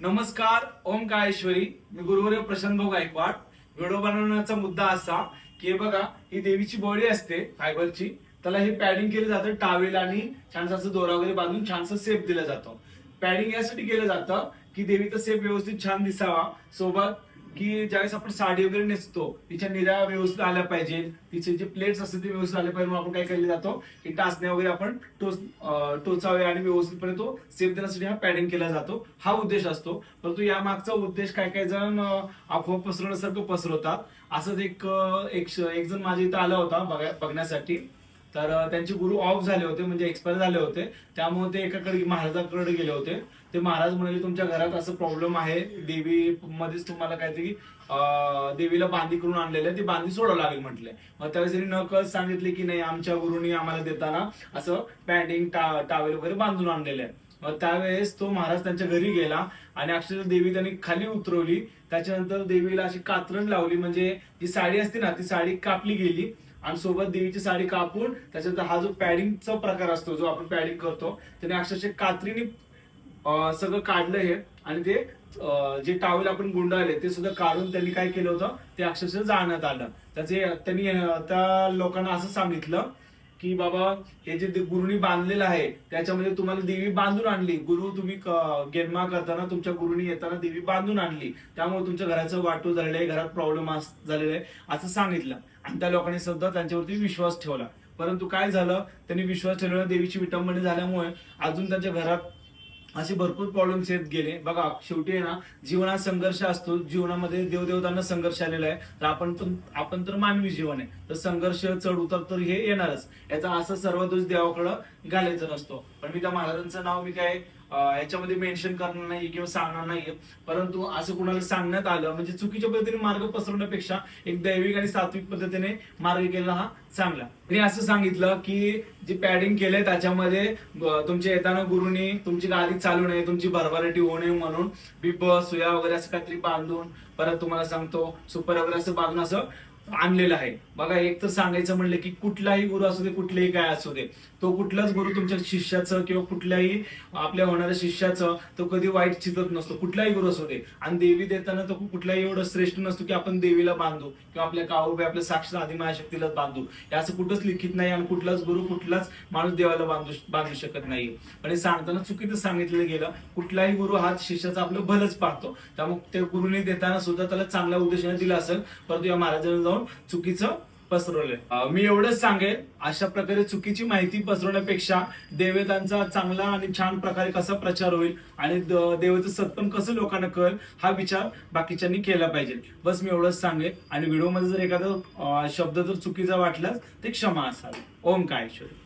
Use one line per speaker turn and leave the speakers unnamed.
नमस्कार ओम काळेश्वरी. मी गुरुवर्य प्रशांत भाऊ गायकवाड. व्हिडिओ बनवण्याचा मुद्दा असा की बघा ही देवीची बॉडी असते फायबरची. त्याला हे पॅडिंग केलं जातं टावेल आणि छानसाचं दोरा वगैरे बांधून छानसं सेफ दिलं जातं. पॅडिंग यासाठी केलं जातं की देवीचा सेफ व्यवस्थित छान दिसावा. सोबत की ज्यावेळेस आपण साडी वगैरे नेसतो तिच्या निऱ्या व्यवस्थित आल्या पाहिजे तिचे जे प्लेट्स असतात ते व्यवस्थित आले पाहिजे म्हणून आपण काय केलं जातो की टाचण्या वगैरे आपण टोच टोचावे आणि व्यवस्थितपणे तो सेफ देण्यासाठी हा पॅडिंग केला जातो. हा उद्देश असतो. परंतु या मागचा उद्देश काय काय जण अफवा पसरवण्यासारखं पसरवतात. असंच एक एक एक जण माझ्या इथं आला होता बघा- बघण्यासाठी. तर त्यांचे गुरु ऑफ झाले होते म्हणजे एक्सपायर झाले होते. त्यामुळे ते एकाकडे महाराजाकडे गेले होते. ते महाराज म्हणाले तुमच्या घरात असं प्रॉब्लेम आहे. देवी मध्येच तुम्हाला काहीतरी देवीला बांधी करून आणलेले ती बांधी सोडावं लागेल म्हटले. मग त्यावेळेस त्यांनी नकळत सांगितले की नाही आमच्या गुरुनी आम्हाला देताना असं पॅन्टिंग टावेल वगैरे बांधून आणलेलं आहे. मग त्यावेळेस तो महाराज त्यांच्या घरी गेला आणि अक्षरशः देवी त्यांनी खाली उतरवली. त्याच्यानंतर देवीला अशी कात्रण लावली. म्हणजे जी साडी असते ना ती साडी कापली गेली. आणि सोबत देवीची साडी कापून त्याच्यानंतर हा जो पॅडिंगचा प्रकार असतो जो आपण पॅडिंग करतो त्याने अक्षरशः कात्रीने सगळं काढलं हे आणि ते जे टावेल आपण गुंडाळले ते सुद्धा काढून त्यांनी काय केलं होतं ते अक्षरशः जाळण्यात आलं. त्याचे त्यांनी त्या लोकांना असं सांगितलं की बाबा हे जे गुरुनी बांधलेलं आहे त्याच्यामध्ये तुम्हाला देवी बांधून आणली. गुरु तुम्ही गेनमा करताना तुमच्या गुरुनी येताना देवी बांधून आणली. त्यामुळे तुमच्या घराचं वाटू झालेलं आहे घरात प्रॉब्लेम झालेला आहे असं सांगितलं. आणि त्या लोकांनी सुद्धा त्यांच्यावरती विश्वास ठेवला. परंतु काय झालं? त्यांनी विश्वास ठेवला देवीची विटंबनी झाल्यामुळे अजून त्यांच्या घरात असे भरपूर प्रॉब्लेम्स येत गेले. बघा शेवटी आहे ना जीवनात संघर्ष असतो. जीवनामध्ये देवदेवतांना संघर्ष आलेला आहे. तर आपण पण आपण तर मानवी जीवन आहे. तर संघर्ष चढ उतार तर हे येणारच. याचा असं सर्व दोष देवाकडं घालायचं नसतो. पण मी त्या महाराजांचं नाव मी काय याच्यामध्ये मेन्शन करणार नाही किंवा सांगणार नाहीये. परंतु असं कुणाला सांगण्यात आलं म्हणजे चुकीच्या पद्धतीने मार्ग पसरवण्यापेक्षा एक दैविक आणि सात्विक पद्धतीने मार्ग केला हा चांगला. मी असं सांगितलं की जे पॅडिंग केलंय त्याच्यामध्ये तुमच्या येताना गुरुनी तुमची गाडी चालू नये तुमची भरभराटी होऊ नये म्हणून बिब सुया वगैरे असं काहीतरी बांधून परत तुम्हाला सांगतो सुपर वगैरे असं बांधून असं आणलेलं आहे. बघा एक तर सांगायचं म्हणलं की कुठलाही गुरु असू दे कुठलेही काय असू दे तो कुठलाच गुरु तुमच्या शिष्याचं किंवा कुठल्याही आपल्या होणाऱ्या शिष्याचं तो कधी वाईट चितत नसतो कुठलाही गुरु असू दे. आणि देवी देताना तो कुठलाही एवढं श्रेष्ठ नसतो की आपण देवीला बांधू किंवा आपल्या काऊबे आपल्या साक्षात आधी शक्तीलाच बांधू. हे असं कुठंच लिखित नाही आणि कुठलाच गुरु कुठलाच माणूस देवाला बांधू बांधू शकत नाही पण हे सांगताना चुकीचं सांगितलं गेलं कुठलाही गुरु हा शिष्याचा आपलं भलंच पाहतो. त्यामुळे ते गुरुने देताना सुद्धा त्याला चांगल्या उद्देशाने दिलं असेल परंतु या महाराजांना जाऊन चुकीचं पसरवलंय मी एवढंच सांगेन अशा प्रकारे चुकीची माहिती पसरवण्यापेक्षा देवतांचा चांगला आणि छान प्रकारे कसा प्रचार होईल आणि द- सत्पन कसं लोकांना कळेल हा विचार बाकीच्यांनी केला पाहिजे. बस मी एवढंच सांगेन आणि व्हिडिओमध्ये जर एखादा शब्द जर चुकीचा वाटलाच ते क्षमा असावी. ओम काळेश्वरी.